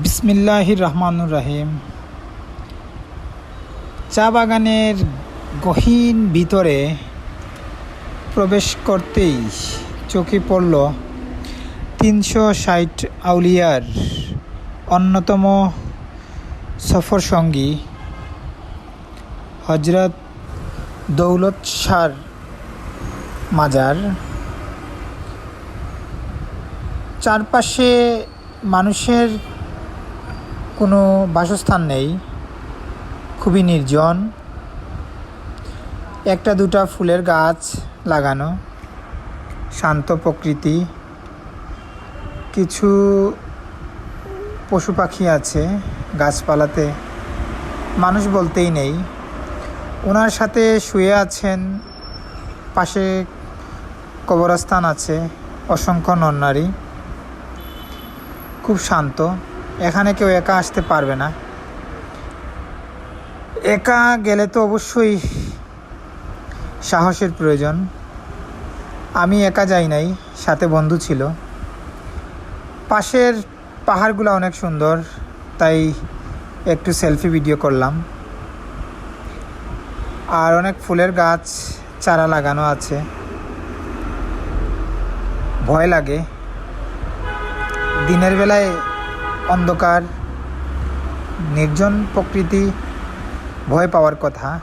বিসমিল্লাহির রহমানুর রাহিম। চা বাগানের গহীন ভিতরে প্রবেশ করতেই চোখে পড়ল তিনশো ষাট আউলিয়ার অন্যতম সফর সঙ্গী হজরত দৌলত শাহর মাজার। চারপাশে মানুষের কোনো বাসস্থান নেই, খুবই নির্জন। একটা দুটা ফুলের গাছ লাগানো, শান্ত প্রকৃতি। কিছু পশু পাখি আছে গাছপালাতে, মানুষ বলতেই নেই। ওনার সাথে শুয়ে আছেন, পাশে কবরস্থান আছে, অসংখ্য নরনারী। খুব শান্ত। এখানে কেউ একা আসতে পারবে না। একা গেলে তো অবশ্যই সাহসের প্রয়োজন। আমি একা যাই নাই, সাথে বন্ধু ছিল। পাশের পাহাড়গুলো অনেক সুন্দর, তাই একটু সেলফি ভিডিও করলাম। আর অনেক ফুলের গাছ, চারা লাগানো আছে। ভয় লাগে। দিনের বেলায় অন্ধকার নির্জন প্রকৃতি ভয় পাওয়ার কথা।